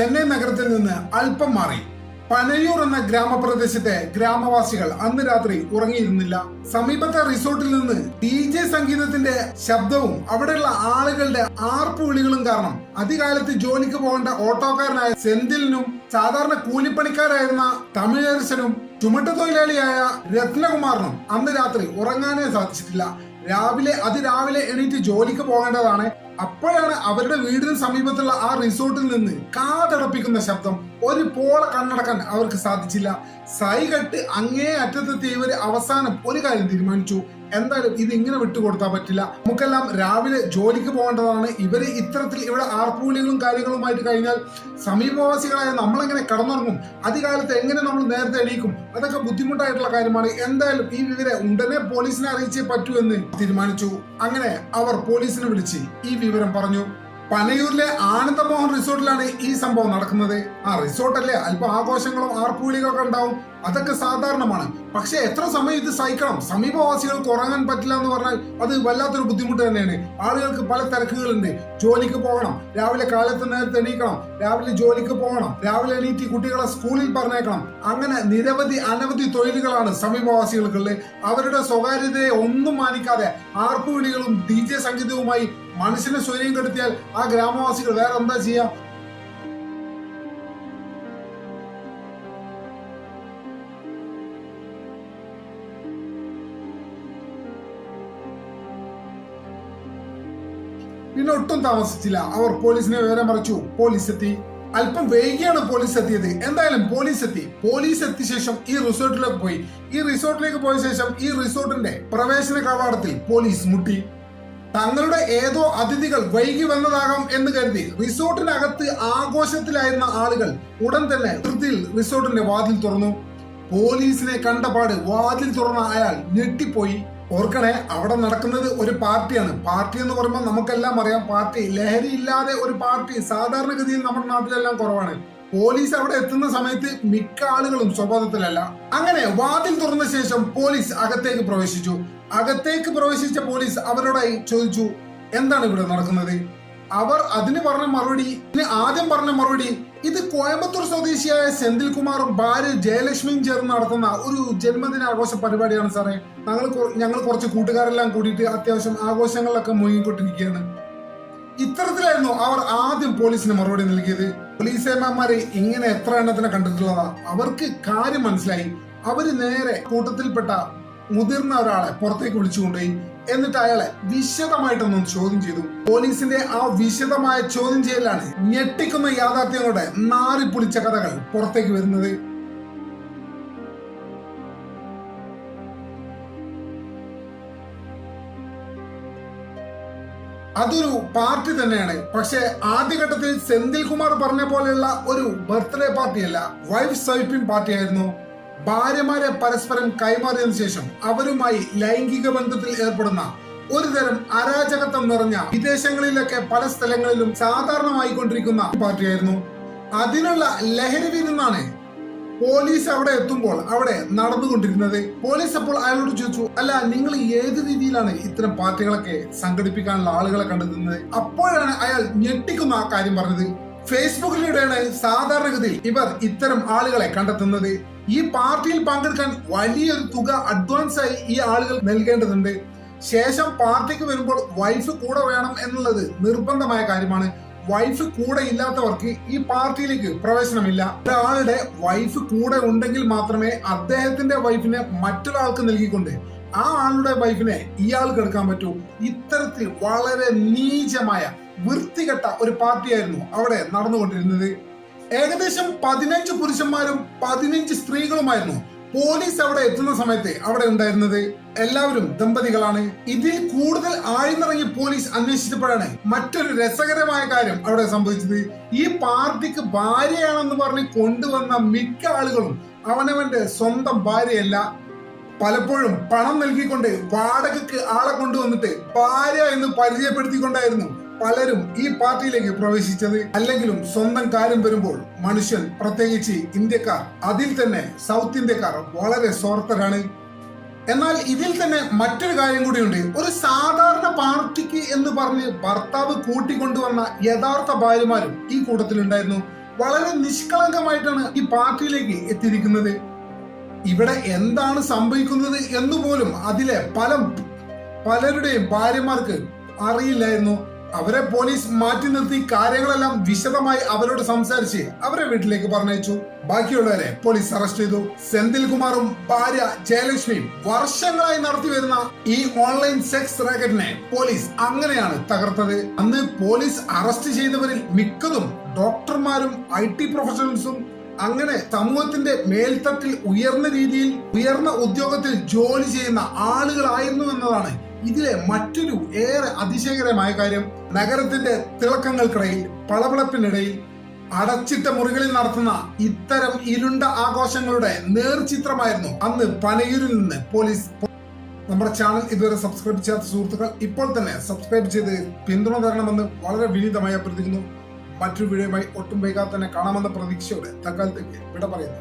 ചെന്നൈ നഗരത്തിൽ നിന്ന് അല്പം മാറി. പനയൂർ എന്ന ഗ്രാമപ്രദേശത്തെ ഗ്രാമവാസികൾ അന്ന് രാത്രി ഉറങ്ങിയിരുന്നില്ല. സമീപത്തെ റിസോർട്ടിൽ നിന്ന് ഡി ജെ സംഗീതത്തിന്റെ ശബ്ദവും അവിടെയുള്ള ആളുകളുടെ ആർപ്പുവിളികളും കാരണം അധികാലത്ത് ജോലിക്ക് പോകേണ്ട ഓട്ടോക്കാരനായ സെന്തിലിനും സാധാരണ കൂലിപ്പണിക്കാരായിരുന്ന തമിഴരസനും ചുമട്ട തൊഴിലാളിയായ രത്നകുമാറിനും അന്ന് രാത്രി ഉറങ്ങാനേ സാധിച്ചിട്ടില്ല. രാവിലെ അതിരാവിലെ എണീറ്റ് ജോലിക്ക് പോകേണ്ടതാണ് അപ്പോഴാണ് അവരുടെ വീടിന് സമീപത്തുള്ള ആ റിസോർട്ടിൽ നിന്ന് കാതടപ്പിക്കുന്ന ശബ്ദം ഒരു പോള കണ്ണടക്കാൻ അവർക്ക് സാധിച്ചില്ല. സൈകട്ട് അങ്ങേ അറ്റത്തെത്തിയ ഇവർ അവസാനം ഒരു കാര്യം തീരുമാനിച്ചു. എന്തായാലും ഇത് ഇങ്ങനെ വിട്ടുകൊടുത്താൽ പറ്റില്ല. നമുക്കെല്ലാം രാവിലെ ജോലിക്ക് പോകേണ്ടതാണ്. ഇവർ ഇത്തരത്തിൽ ഇവിടെ ആർപ്പുവിളികളും കാര്യങ്ങളുമായിട്ട് കഴിഞ്ഞാൽ സമീപവാസികളായ നമ്മളെങ്ങനെ കടന്നുറങ്ങും? അധികാലത്ത് എങ്ങനെ നമ്മൾ നേരത്തെ എണീക്കും? അതൊക്കെ ബുദ്ധിമുട്ടായിട്ടുള്ള കാര്യമാണ്. എന്തായാലും ഈ വിവരം ഉടനെ പോലീസിനെ അറിയിച്ചേ പറ്റൂ എന്ന് തീരുമാനിച്ചു. അങ്ങനെ അവർ പോലീസിനെ വിളിച്ച് ഈ വിവരം പറഞ്ഞു. പനയൂരിലെ ആനന്ദമോഹൻ റിസോർട്ടിലാണ് ഈ സംഭവം നടക്കുന്നത്. ആ റിസോർട്ടല്ലേ അല്പം ആഘോഷങ്ങളും ആർപ്പുവിളികളൊക്കെ ഉണ്ടാവും. അതൊക്കെ സാധാരണമാണ്. പക്ഷെ എത്ര സമയം ഇത് സഹിക്കണം? സമീപവാസികൾക്ക് ഉറങ്ങാൻ പറ്റില്ല എന്ന് പറഞ്ഞാൽ അത് വല്ലാത്തൊരു ബുദ്ധിമുട്ട് തന്നെയാണ്. ആളുകൾക്ക് പല തിരക്കുകളുണ്ട്. ജോലിക്ക് പോകണം. രാവിലെ കാലത്ത് നേരത്തെ എണീക്കണം. രാവിലെ ജോലിക്ക് പോകണം. രാവിലെ എണീറ്റ് കുട്ടികളെ സ്കൂളിൽ പറഞ്ഞേക്കണം അങ്ങനെ നിരവധി അനവധി തൊഴിലുകളാണ് സമീപവാസികൾക്കുള്ളത്. അവരുടെ സ്വകാര്യതയെ ഒന്നും മാനിക്കാതെ ആർപ്പുവിളികളും ഡി ജെ സംഗീതവുമായി മനുഷ്യനെ സ്വയം കെടുത്തിയാൽ ആ ഗ്രാമവാസികൾ വേറെ എന്താ ചെയ്യാ? പിന്നെ ഒട്ടും താമസിച്ചില്ല. അവർ പോലീസിനെ വിവരം മറിച്ചു. പോലീസ് എത്തി അല്പം വൈകിയാണ് പോലീസ് എത്തിയത് എന്തായാലും പോലീസ് എത്തി പോലീസ് എത്തിയ ശേഷം ഈ റിസോർട്ടിലേക്ക് പോയി. ഈ റിസോർട്ടിലേക്ക് പോയ ശേഷം ഈ റിസോർട്ടിന്റെ പ്രവേശന കവാടത്തിൽ പോലീസ് മുട്ടി. തങ്ങളുടെ ഏതോ അതിഥികൾ വൈകി വന്നതാകാം എന്ന് കരുതി റിസോർട്ടിനകത്ത് ആഘോഷത്തിലായിരുന്ന ആളുകൾ ഉടൻ തന്നെ ധൃതിയിൽ റിസോർട്ടിന്റെ വാതിൽ തുറന്നു. പോലീസിനെ കണ്ടപാട് വാതിൽ തുറന്ന അയാൾ ഞെട്ടിപ്പോയി. ഓർക്കണേ അവിടെ നടക്കുന്നത് ഒരു പാർട്ടിയാണ്. പാർട്ടി എന്ന് പറയുമ്പോൾ നമുക്കെല്ലാം അറിയാം പാർട്ടി ലഹരി ഇല്ലാതെ ഒരു പാർട്ടി. സാധാരണഗതിയിൽ നമ്മുടെ നാട്ടിലെല്ലാം കുറവാണ്. പോലീസ് അവിടെ എത്തുന്ന സമയത്ത് മിക്ക ആളുകളും സ്വബോധത്തിലല്ല. അങ്ങനെ വാതിൽ തുറന്ന ശേഷം പോലീസ് അകത്തേക്ക് പ്രവേശിച്ചു. അകത്തേക്ക് പ്രവേശിച്ച പോലീസ് അവരോടായി ചോദിച്ചു എന്താണ് ഇവിടെ നടക്കുന്നത്? അവർ അതിന് പറഞ്ഞ മറുപടി ആദ്യം പറഞ്ഞ മറുപടി ഇത് കോയമ്പത്തൂർ സ്വദേശിയായ സെന്തിൽ കുമാറും ഭാര്യ ജയലക്ഷ്മിയും ചേർന്ന് നടത്തുന്ന ഒരു ജന്മദിന ആഘോഷ പരിപാടിയാണ് സാറേ. ഞങ്ങൾ ഞങ്ങൾ കുറച്ച് കൂട്ടുകാരെല്ലാം കൂടിയിട്ട് അത്യാവശ്യം ആഘോഷങ്ങളിലൊക്കെ മുങ്ങിക്കൊണ്ടിരിക്കുകയാണ്. ഇത്തരത്തിലായിരുന്നു അവർ ആദ്യം പോലീസിന് മറുപടി നൽകിയത്. പോലീസ് ഏമാന്മാരെ ഇങ്ങനെ എത്ര എണ്ണത്തിനെ കണ്ടിട്ടുള്ളതാ? അവർക്ക് കാര്യം മനസ്സിലായി. അവർ നേരെ കൂട്ടത്തിൽപ്പെട്ട മുതിർന്ന ഒരാളെ പുറത്തേക്ക് വിളിച്ചുകൊണ്ടുപോയി. എന്നിട്ട് അയാളെ വിശദമായിട്ടൊന്നും ചോദ്യം ചെയ്തു. പോലീസിന്റെ ആ വിശദമായ ചോദ്യം ചെയ്യലാണ് ഞെട്ടിക്കുന്ന യാഥാർത്ഥ്യങ്ങളുടെ നാറിപ്പൊളിച്ച കഥകൾ പുറത്തേക്ക് വരുന്നത്. അതൊരു പാർട്ടി തന്നെയാണ്. പക്ഷെ ആദ്യഘട്ടത്തിൽ സെന്തിൽ കുമാർ പറഞ്ഞ പോലെയുള്ള ഒരു ബർത്ത്ഡേ പാർട്ടിയല്ല വൈഫ് സ്വൈപ്പിംഗ് പാർട്ടി ആയിരുന്നു ഭാര്യമാരെ പരസ്പരം കൈമാറിയതിനു ശേഷം അവരുമായി ലൈംഗിക ബന്ധത്തിൽ ഏർപ്പെടുന്ന ഒരുതരം അരാജകത്വം നിറഞ്ഞ വിദേശങ്ങളിലൊക്കെ പല സ്ഥലങ്ങളിലും സാധാരണമായി കൊണ്ടിരിക്കുന്ന പാർട്ടിയായിരുന്നു. അതിനുള്ള ലഹരി വിരുന്നാണ് പോലീസ് അവിടെ എത്തുമ്പോൾ അവിടെ നടന്നുകൊണ്ടിരുന്നത്. പോലീസ് അപ്പോൾ അയാളോട് ചോദിച്ചു അല്ല നിങ്ങൾ ഏത് രീതിയിലാണ് ഇത്തരം പാർട്ടികളൊക്കെ സംഘടിപ്പിക്കാനുള്ള ആളുകളെ കണ്ടെത്തുന്നത്? അപ്പോഴാണ് അയാൾ ഞെട്ടിക്കുന്ന ആ കാര്യം പറഞ്ഞത്. ഫേസ്ബുക്കിലൂടെയാണ് സാധാരണഗതിയിൽ ഇവർ ഇത്തരം ആളുകളെ കണ്ടെത്തുന്നത്. ഈ പാർട്ടിയിൽ പങ്കെടുക്കാൻ വലിയൊരു തുക അഡ്വാൻസ് ആയി ഈ ആളുകൾ നൽകേണ്ടതുണ്ട്. ശേഷം പാർട്ടിക്ക് വരുമ്പോൾ വൈഫ് കൂടെ വേണം എന്നുള്ളത് നിർബന്ധമായ കാര്യമാണ്. വൈഫ് കൂടെ ഇല്ലാത്തവർക്ക് ഈ പാർട്ടിയിലേക്ക് പ്രവേശനമില്ല. ഒരാളുടെ വൈഫ് കൂടെ ഉണ്ടെങ്കിൽ മാത്രമേ അദ്ദേഹത്തിന്റെ വൈഫിനെ മറ്റൊരാൾക്ക് നൽകിക്കൊണ്ട് ആ ആളുടെ വൈഫിനെ ഇയാൾക്ക് എടുക്കാൻ പറ്റൂ. ഇത്തരത്തിൽ വളരെ നീചമായ വൃത്തികെട്ട ഒരു പാർട്ടിയായിരുന്നു അവിടെ നടന്നുകൊണ്ടിരുന്നത്. ഏകദേശം പതിനഞ്ച് പുരുഷന്മാരും പതിനഞ്ച് സ്ത്രീകളുമായിരുന്നു. പോലീസ് അവിടെ എത്തുന്ന സമയത്ത് അവിടെ ഉണ്ടായിരുന്നത് എല്ലാവരും ദമ്പതികളാണ്. ഇതിൽ കൂടുതൽ ആഴ്ന്നിറങ്ങി പോലീസ് അന്വേഷിച്ചപ്പോഴാണ് മറ്റൊരു രസകരമായ കാര്യം അവിടെ സംഭവിച്ചത്. ഈ പാർട്ടിക്ക് ഭാര്യയാണെന്ന് പറഞ്ഞ് കൊണ്ടുവന്ന മിക്ക ആളുകളും അവനവന്റെ സ്വന്തം ഭാര്യയല്ല. പലപ്പോഴും പണം നൽകിക്കൊണ്ട് വാടകയ്ക്ക് ആളെ കൊണ്ടുവന്നിട്ട് ഭാര്യ എന്ന് പരിചയപ്പെടുത്തിക്കൊണ്ടായിരുന്നു. പലരും ഈ പാർട്ടിയിലേക്ക് പ്രവേശിച്ചത് അല്ലെങ്കിലും സ്വന്തം കാര്യം വരുമ്പോൾ മനുഷ്യൻ പ്രത്യേകിച്ച് ഇന്ത്യക്കാർ അതിൽ തന്നെ സൗത്ത് ഇന്ത്യക്കാർ വളരെ സ്വാർത്ഥരാണ്. എന്നാൽ ഇതിൽ തന്നെ മറ്റൊരു കാര്യം കൂടിയുണ്ട്. ഒരു സാധാരണ പാർട്ടിക്ക് എന്ന് പറഞ്ഞ് ഭർത്താവ് കൂട്ടിക്കൊണ്ടുവന്ന യഥാർത്ഥ ഭാര്യമാരും ഈ കൂട്ടത്തിലുണ്ടായിരുന്നു. വളരെ നിഷ്കളങ്കമായിട്ടാണ് ഈ പാർട്ടിയിലേക്ക് എത്തിയിരിക്കുന്നത്. ഇവിടെ എന്താണ് സംഭവിക്കുന്നത് എന്നുപോലും അതിലെ പല പലരുടെയും ഭാര്യമാർക്ക് അറിയില്ലായിരുന്നു. അവരെ പോലീസ് മാറ്റി നിർത്തി കാര്യങ്ങളെല്ലാം വിശദമായി അവരോട് സംസാരിച്ച് അവരെ വീട്ടിലേക്ക് പറഞ്ഞയച്ചു. ബാക്കിയുള്ളവരെ പോലീസ് അറസ്റ്റ് ചെയ്തു. സെന്തിൽ കുമാറും ഭാര്യ ജയലക്ഷ്മിയും വർഷങ്ങളായി നടത്തി വരുന്ന ഈ ഓൺലൈൻ സെക്സ് റാക്കറ്റിനെ പോലീസ് അങ്ങനെയാണ് തകർത്തത്. അന്ന് പോലീസ് അറസ്റ്റ് ചെയ്തവരിൽ മിക്കതും ഡോക്ടർമാരും ഐ ടി പ്രൊഫഷണൽസും അങ്ങനെ സമൂഹത്തിന്റെ മേൽത്തട്ടിൽ ഉയർന്ന രീതിയിൽ ഉയർന്ന ഉദ്യോഗത്തിൽ ജോലി ചെയ്യുന്ന ആളുകളായിരുന്നു എന്നതാണ് ഇതിലെ മറ്റൊരു ഏറെ അതിശയകരമായ കാര്യം നഗരത്തിന്റെ തിളക്കങ്ങൾക്കിടയിൽ പളപളപ്പിനിടയിൽ അടച്ചിട്ട മുറികളിൽ നടത്തുന്ന ഇത്തരം ഇരുണ്ട ആഘോഷങ്ങളുടെ നേർചിത്രമായിരുന്നു അന്ന് പനയൂരിൽ നിന്ന് പോലീസ് നമ്മുടെ ചാനൽ ഇതുവരെ സബ്സ്ക്രൈബ് ചെയ്യാത്ത സുഹൃത്തുക്കൾ ഇപ്പോൾ തന്നെ സബ്സ്ക്രൈബ് ചെയ്ത് പിന്തുണ തരണമെന്ന് വളരെ വിനീതമായി അഭ്യർത്ഥിക്കുന്നു. മറ്റൊരു വീഡിയോയുമായി ഒട്ടും വൈകാതെ തന്നെ കാണാമെന്ന പ്രതീക്ഷയോടെ തൽക്കാലത്തേക്ക് വിട പറയുന്നു.